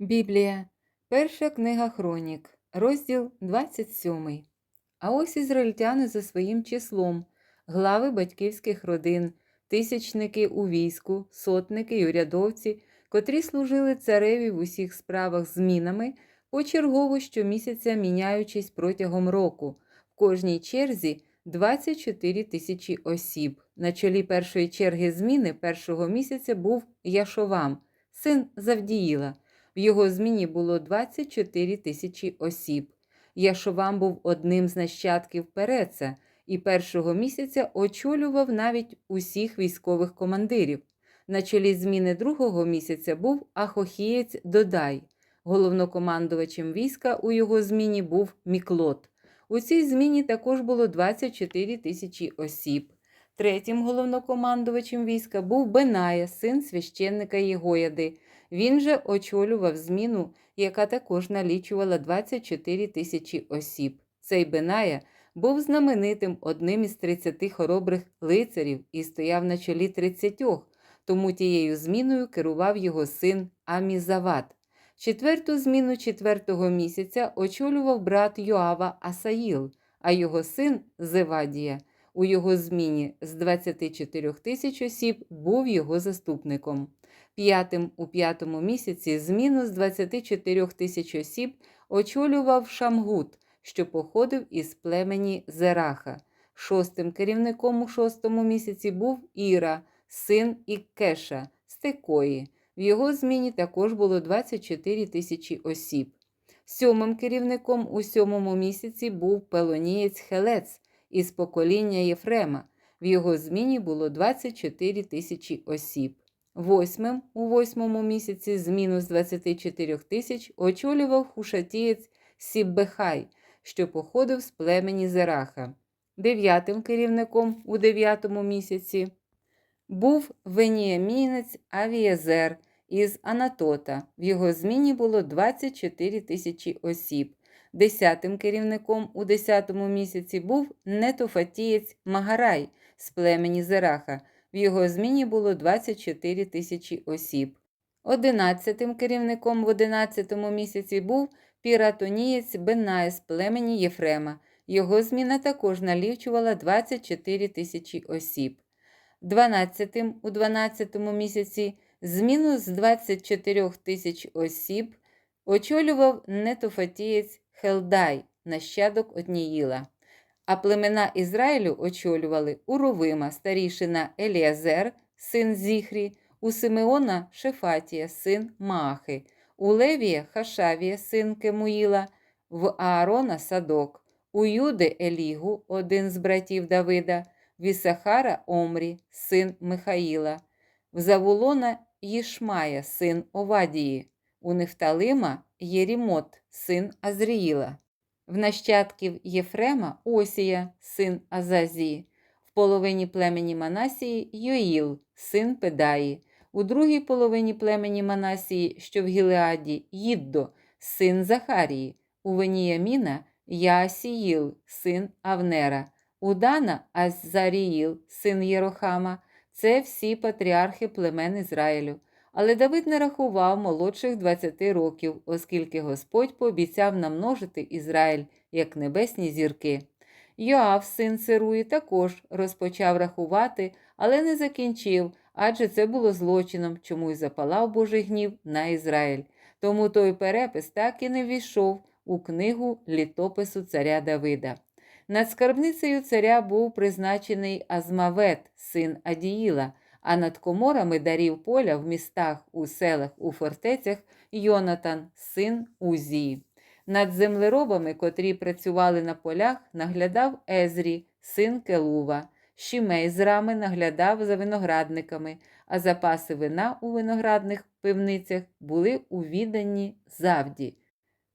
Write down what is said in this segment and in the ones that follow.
Біблія, перша книга Хронік, розділ 27. А ось ізраїльтяни за своїм числом, глави батьківських родин, тисячники у війську, сотники й урядовці, котрі служили цареві в усіх справах змінами, почергово щомісяця міняючись протягом року, в кожній черзі 24 тисячі осіб. На чолі першої черги зміни першого місяця був Яшовам, син Завдіїла. В його зміні було 24 тисячі осіб. Яшовам був одним з нащадків Переца і першого місяця очолював навіть усіх військових командирів. На чолі зміни другого місяця був Ахохієць Додай. Головнокомандувачем війська у його зміні був Міклот. У цій зміні також було 24 тисячі осіб. Третім головнокомандувачем війська був Беная, син священника Єгояди. Він же очолював зміну, яка також налічувала 24 тисячі осіб. Цей Беная був знаменитим одним із 30 хоробрих лицарів і стояв на чолі 30, тому тією зміною керував його син Амізават. Четверту зміну четвертого місяця очолював брат Йоава Асаїл, а його син Зевадія у його зміні з 24 тисяч осіб був його заступником. П'ятим у п'ятому місяці зміну з 24 тисяч осіб очолював Шамгут, що походив із племені Зераха. Шостим керівником у шостому місяці був Іра, син Іккеша, з Текої. В його зміні також було 24 тисячі осіб. Сьомим керівником у сьомому місяці був Пелонієць Хелець із покоління Єфрема. В його зміні було 24 тисячі осіб. Восьмим у восьмому місяці з 24 тисяч очолював хушатієць Сіббехай, що походив з племені Зераха. Дев'ятим керівником у дев'ятому місяці був веніамінець Авієзер із Анатота. В його зміні було 24 тисячі осіб. Десятим керівником у десятому місяці був нетофатієць Магарай з племені Зераха. В його зміні було 24 тисячі осіб. Одинадцятим керівником в одинадцятому місяці був піратонієць Бенай з племені Єфрема. Його зміна також налічувала 24 тисячі осіб. Дванадцятим у дванадцятому місяці зміну з 24 тисяч осіб очолював нетофатієць Хелдай, нащадок Отніїла. А племена Ізраїлю очолювали Уровима, старішина Еліазер, син Зіхрі, у Симеона Шефатія, син Маахи, у Левія Хашавія, син Кемуїла, в Аарона Садок, у Юди Елігу, один з братів Давида, в Ісахара Омрі, син Михаїла, в Завулона Їшмая, син Овадії, у Нефталима Єрімот, син Азріїла в нащадків Єфрема Осія, син Азазії, в половині племені Манасії Йоїл, син Педаї, у другій половині племені Манасії, що в Гілеаді, Їддо, син Захарії, у Веніяміна Яасіїл, син Авнера, у Дана Азаріїл, син Єрохама. Це всі патріархи племен Ізраїлю. Але Давид не рахував молодших 20 років, оскільки Господь пообіцяв намножити Ізраїль як небесні зірки. Йоав, син Сируї, також розпочав рахувати, але не закінчив, адже це було злочином, чому й запалав Божий гнів на Ізраїль. Тому той перепис так і не ввійшов у книгу літопису царя Давида. Над скарбницею царя був призначений Азмавет, син Адіїла а над коморами дарів поля в містах, у селах, у фортецях Йонатан, син Узії. Над землеробами, котрі працювали на полях, наглядав Езрі, син Келува. Шімей з рами наглядав за виноградниками, а запаси вина у виноградних пивницях були у відданні завді.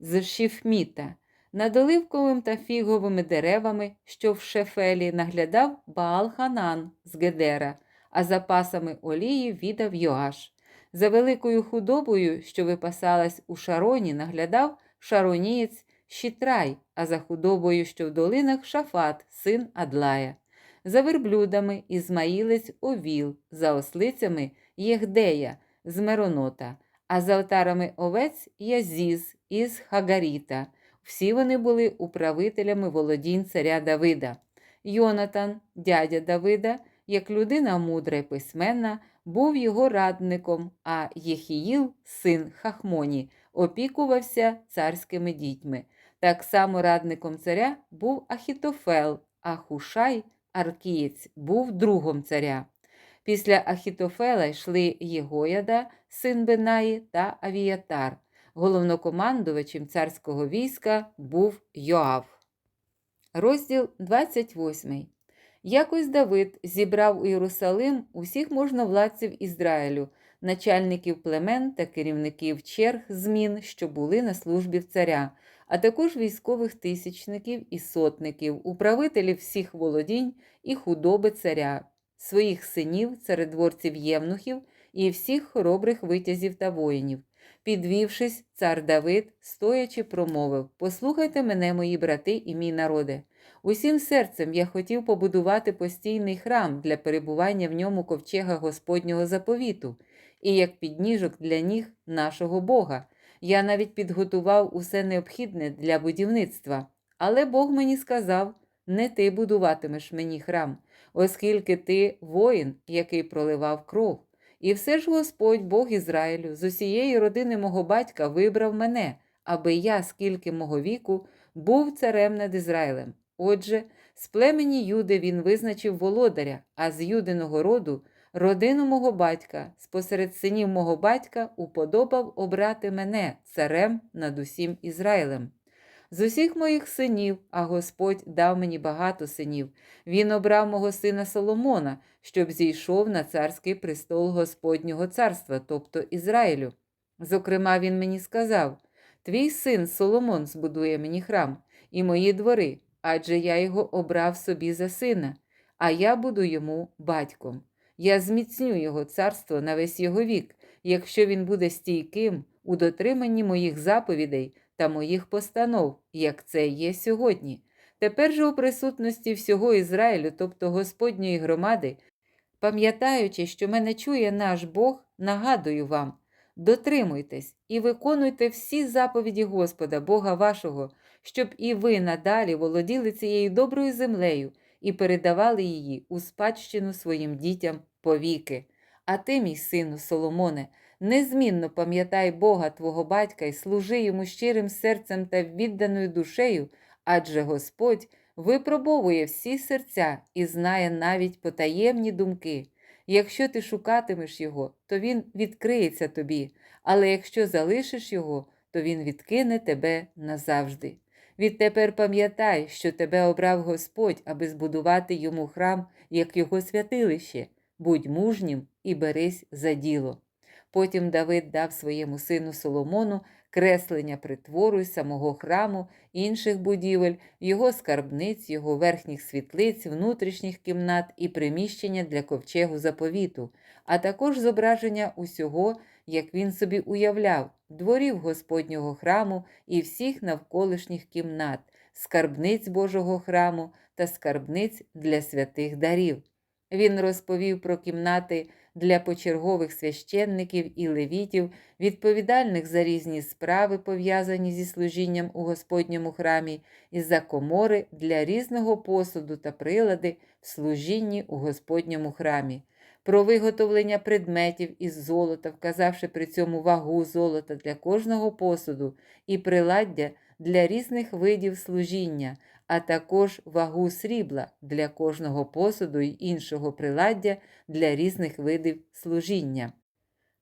З Шіфміта. Над оливковим та фіговими деревами, що в шефелі, наглядав Баал-Ханан з Гедера, а запасами олії віддав Йоаш. За великою худобою, що випасалась у шароні, наглядав шаронієць Щитрай, а за худобою, що в долинах шафат, син Адлая. За верблюдами Ізмаїлець Овіл, за ослицями Єгдея з Меронота, а за отарами овець Язіз із Хагаріта. Всі вони були управителями володінь царя Давида. Йонатан, дядя Давида, як людина мудра й письменна, був його радником, а Єхіїл, син Хахмоні, опікувався царськими дітьми. Так само радником царя був Ахітофел, а Хушай, Аркієць, був другом царя. Після Ахітофела йшли Єгояда, син Бенаї та Авіятар. Головнокомандувачем царського війська був Йоав. Розділ 28. Якось Давид зібрав у Єрусалим усіх можновладців Ізраїлю, начальників племен та керівників черг змін, що були на службі в царя, а також військових тисячників і сотників, управителів всіх володінь і худоби царя, своїх синів, царедворців євнухів і всіх хоробрих витязів та воїнів. Підвівшись, цар Давид, стоячи, промовив: Послухайте мене, мої брати і мій народе. Усім серцем я хотів побудувати постійний храм для перебування в ньому ковчега Господнього заповіту, і як підніжок для ніг нашого Бога. Я навіть підготував усе необхідне для будівництва. Але Бог мені сказав: не ти будуватимеш мені храм, оскільки ти воїн, який проливав кров. І все ж Господь, Бог Ізраїлю, з усієї родини мого батька вибрав мене, аби я, скільки мого віку, був царем над Ізраїлем. Отже, з племені Юди він визначив володаря, а з юдиного роду родину мого батька, спосеред синів мого батька, уподобав обрати мене царем над усім Ізраїлем. З усіх моїх синів, а Господь дав мені багато синів. Він обрав мого сина Соломона, щоб зійшов на царський престол Господнього царства, тобто Ізраїлю. Зокрема, він мені сказав: Твій син Соломон збудує мені храм і мої двори, адже я його обрав собі за сина, а я буду йому батьком. Я зміцню його царство на весь його вік, якщо він буде стійким у дотриманні моїх заповідей та моїх постанов, як це є сьогодні. Тепер же у присутності всього Ізраїлю, тобто Господньої громади, пам'ятаючи, що мене чує наш Бог, нагадую вам. Дотримуйтесь і виконуйте всі заповіді Господа, Бога вашого, щоб і ви надалі володіли цією доброю землею і передавали її у спадщину своїм дітям повіки. А ти, мій сину Соломоне, незмінно пам'ятай Бога твого батька і служи йому щирим серцем та відданою душею, адже Господь випробовує всі серця і знає навіть потаємні думки. Якщо ти шукатимеш його, то він відкриється тобі, але якщо залишиш його, то він відкине тебе назавжди. Відтепер пам'ятай, що тебе обрав Господь, аби збудувати йому храм, як його святилище. Будь мужнім і берись за діло. Потім Давид дав своєму сину Соломону креслення притвору й самого храму, інших будівель, його скарбниць, його верхніх світлиць, внутрішніх кімнат і приміщення для ковчегу заповіту, а також зображення усього, як він собі уявляв, дворів Господнього храму і всіх навколишніх кімнат, скарбниць Божого храму та скарбниць для святих дарів. Він розповів про кімнати для почергових священників і левітів, відповідальних за різні справи, пов'язані зі служінням у Господньому храмі, і за комори для різного посуду та прилади в служінні у Господньому храмі, про виготовлення предметів із золота, вказавши при цьому вагу золота для кожного посуду і приладдя для різних видів служіння а також вагу срібла для кожного посуду й іншого приладдя для різних видів служіння.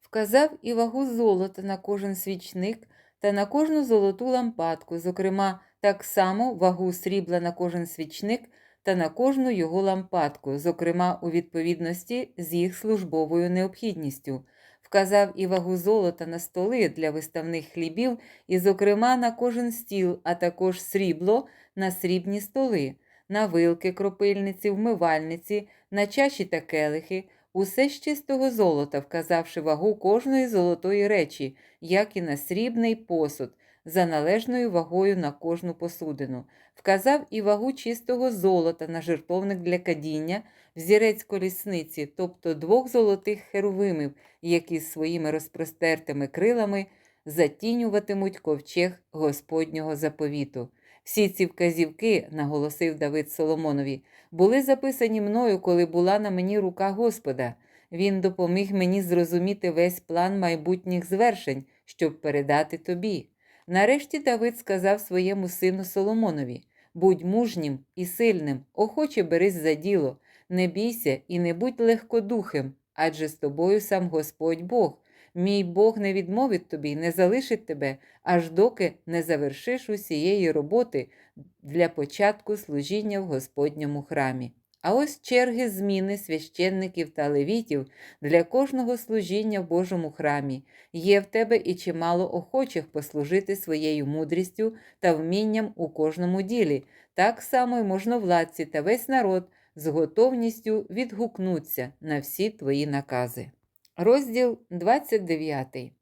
Вказав і вагу золота на кожен свічник та на кожну золоту лампадку, зокрема, так само вагу срібла на кожен свічник та на кожну його лампадку, зокрема у відповідності з їх службовою необхідністю. Вказав і вагу золота на столи для виставних хлібів, і, зокрема, на кожен стіл, а також срібло на срібні столи, на вилки, кропильниці, вмивальниці, на чаші та келихи, усе з чистого золота, вказавши вагу кожної золотої речі, як і на срібний посуд, за належною вагою на кожну посудину, вказав і вагу чистого золота на жертовник для кадіння, взірець колісниці, тобто двох золотих херувимів, які своїми розпростертими крилами затінюватимуть ковчег Господнього заповіту. Всі ці вказівки, наголосив Давид Соломонові, були записані мною, коли була на мені рука Господа. Він допоміг мені зрозуміти весь план майбутніх звершень, щоб передати тобі. Нарешті Давид сказав своєму сину Соломонові: будь мужнім і сильним, охоче берись за діло, не бійся і не будь легкодухим, адже з тобою сам Господь Бог. Мій Бог не відмовить тобі не залишить тебе, аж доки не завершиш усієї роботи для початку служіння в Господньому храмі. А ось черги зміни священників та левітів для кожного служіння в Божому храмі. Є в тебе і чимало охочих послужити своєю мудрістю та вмінням у кожному ділі. Так само й можновладці та весь народ з готовністю відгукнуться на всі твої накази. Розділ 29.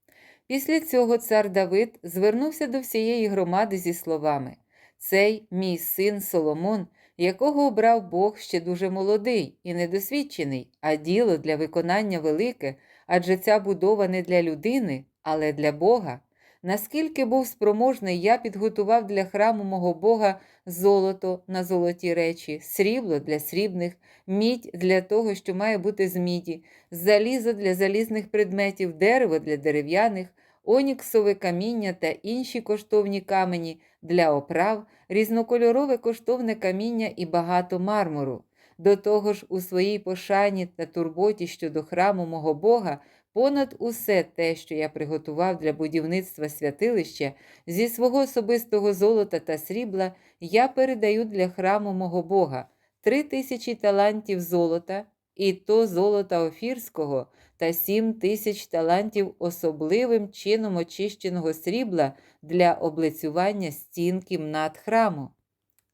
Після цього цар Давид звернувся до всієї громади зі словами: Цей мій син Соломон, якого обрав Бог ще дуже молодий і недосвідчений, а діло для виконання велике, адже ця будова не для людини, але для Бога. Наскільки був спроможний, я підготував для храму мого Бога золото на золоті речі, срібло для срібних, мідь для того, що має бути з міді, залізо для залізних предметів, дерево для дерев'яних, оніксове каміння та інші коштовні камені для оправ, різнокольорове коштовне каміння і багато мармуру. До того ж, у своїй пошані та турботі щодо храму мого Бога, понад усе те, що я приготував для будівництва святилища, зі свого особистого золота та срібла, я передаю для храму мого Бога три тисячі талантів золота, і то золота офірського, та сім тисяч талантів особливим чином очищеного срібла для облицювання стін кімнат храму,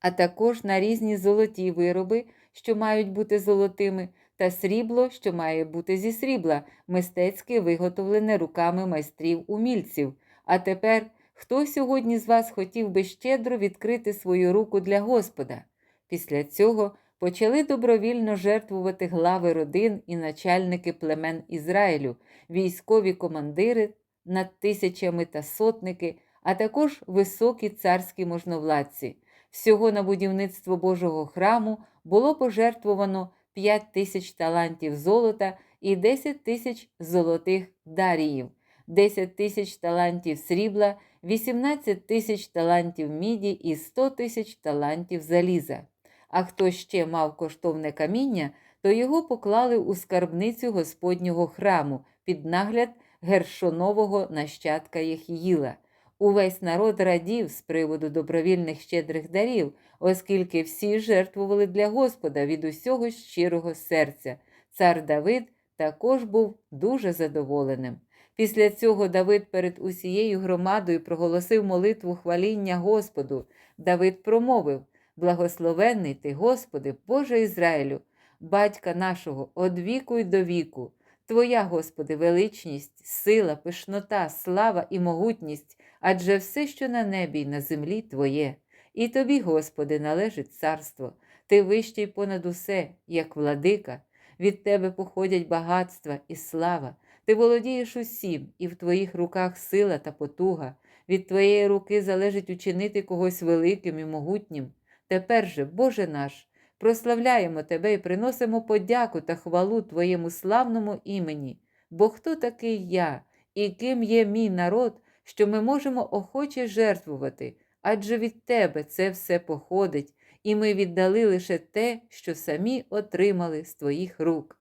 а також на різні золоті вироби, що мають бути золотими, та срібло, що має бути зі срібла, мистецьки виготовлене руками майстрів-умільців. А тепер хто сьогодні з вас хотів би щедро відкрити свою руку для Господа? Після цього почали добровільно жертвувати глави родин і начальники племен Ізраїлю, військові командири над тисячами та сотники, а також високі царські можновладці. Всього на будівництво Божого храму було пожертвовано 5 тисяч талантів золота і 10 тисяч золотих даріїв, 10 тисяч талантів срібла, 18 тисяч талантів міді і 100 тисяч талантів заліза. А хто ще мав коштовне каміння, то його поклали у скарбницю Господнього храму під нагляд гершонового нащадка Єхіїла. Увесь народ радів з приводу добровільних щедрих дарів, оскільки всі жертвували для Господа від усього щирого серця. Цар Давид також був дуже задоволеним. Після цього Давид перед усією громадою проголосив молитву хваління Господу. Давид промовив: Благословенний ти, Господи, Боже Ізраїлю, батька нашого, од віку й до віку. Твоя, Господи, величність, сила, пишнота, слава і могутність, адже все, що на небі й на землі, Твоє. І тобі, Господи, належить царство, Ти вищий понад усе, як владика, від Тебе походять багатства і слава. Ти володієш усім, і в Твоїх руках сила та потуга. Від Твоєї руки залежить учинити когось великим і могутнім. Тепер же, Боже наш, прославляємо Тебе і приносимо подяку та хвалу Твоєму славному імені. Бо хто такий я і ким є мій народ, що ми можемо охоче жертвувати, адже від Тебе це все походить, і ми віддали лише те, що самі отримали з Твоїх рук.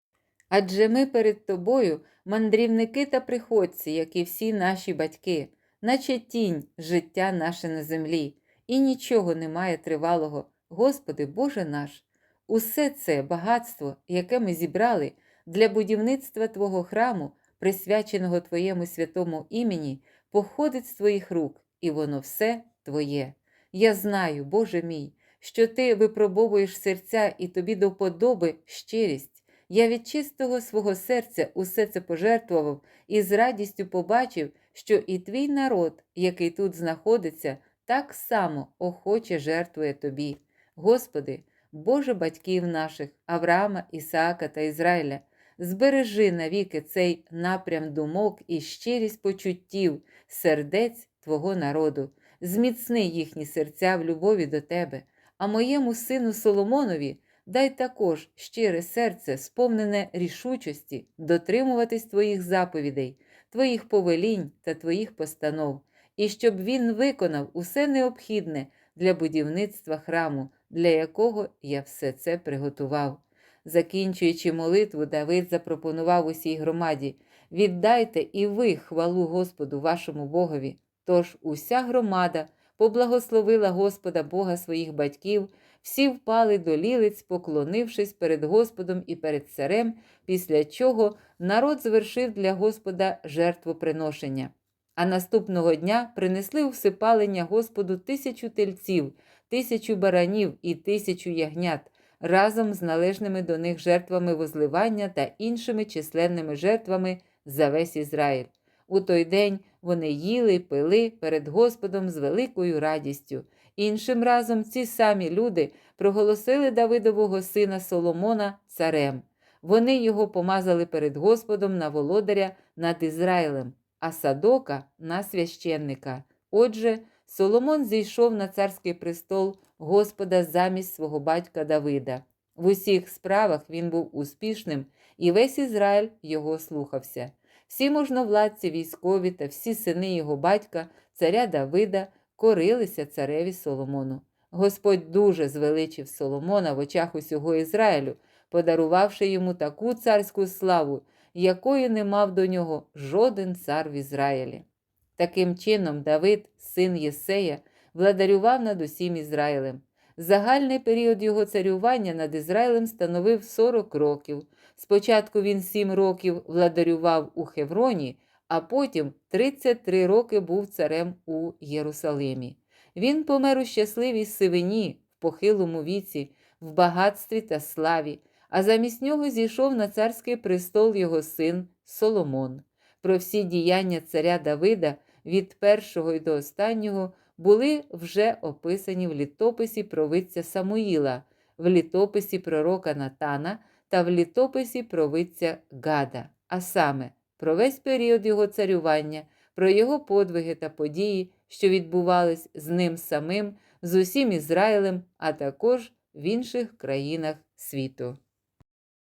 Адже ми перед Тобою мандрівники та приходці, як і всі наші батьки, наче тінь життя наше на землі, і нічого немає тривалого, Господи Боже наш. Усе це багатство, яке ми зібрали для будівництва Твого храму, присвяченого Твоєму святому імені, походить з Твоїх рук, і воно все Твоє. Я знаю, Боже мій, що Ти випробовуєш серця і тобі до вподоби щирість. Я від чистого свого серця усе це пожертвував і з радістю побачив, що і твій народ, який тут знаходиться, так само охоче жертвує тобі. Господи, Боже батьків наших, Авраама, Ісаака та Ізраїля, збережи навіки цей напрям думок і щирість почуттів, сердець Твого народу, зміцни їхні серця в любові до Тебе, а моєму сину Соломонові дай також щире серце, сповнене рішучості, дотримуватись Твоїх заповідей, Твоїх повелінь та Твоїх постанов, і щоб він виконав усе необхідне для будівництва храму, для якого я все це приготував. Закінчуючи молитву, Давид запропонував усій громаді: віддайте і ви хвалу Господу вашому Богові. Тож уся громада поблагословила Господа Бога своїх батьків, всі впали до лілиць, поклонившись перед Господом і перед царем, після чого народ звершив для Господа жертвоприношення. А наступного дня принесли у всипалення Господу тисячу тельців, тисячу баранів і тисячу ягнят разом з належними до них жертвами возливання та іншими численними жертвами за весь Ізраїль. У той день вони їли, пили перед Господом з великою радістю. Іншим разом ці самі люди проголосили Давидового сина Соломона царем. Вони його помазали перед Господом на володаря над Ізраїлем, а Садока на священника. Отже, Соломон зійшов на царський престол Господа замість свого батька Давида. В усіх справах він був успішним, і весь Ізраїль його слухався. Всі можновладці військові та всі сини його батька, царя Давида, корилися цареві Соломону. Господь дуже звеличив Соломона в очах усього Ізраїлю, подарувавши йому таку царську славу, якої не мав до нього жоден цар в Ізраїлі. Таким чином, Давид, син Єсея, владарював над усім Ізраїлем. Загальний період його царювання над Ізраїлем становив 40 років. Спочатку він 7 років владарював у Хевроні, а потім 33 роки був царем у Єрусалимі. Він помер у щасливій сивині, в похилому віці, в багатстві та славі, а замість нього зійшов на царський престол його син Соломон. Про всі діяння царя Давида від першого й до останнього були вже описані в літописі провидця Самуїла, в літописі пророка Натана та в літописі провидця Гада, а саме про весь період його царювання, про його подвиги та події, що відбувались з ним самим, з усім Ізраїлем, а також в інших країнах світу.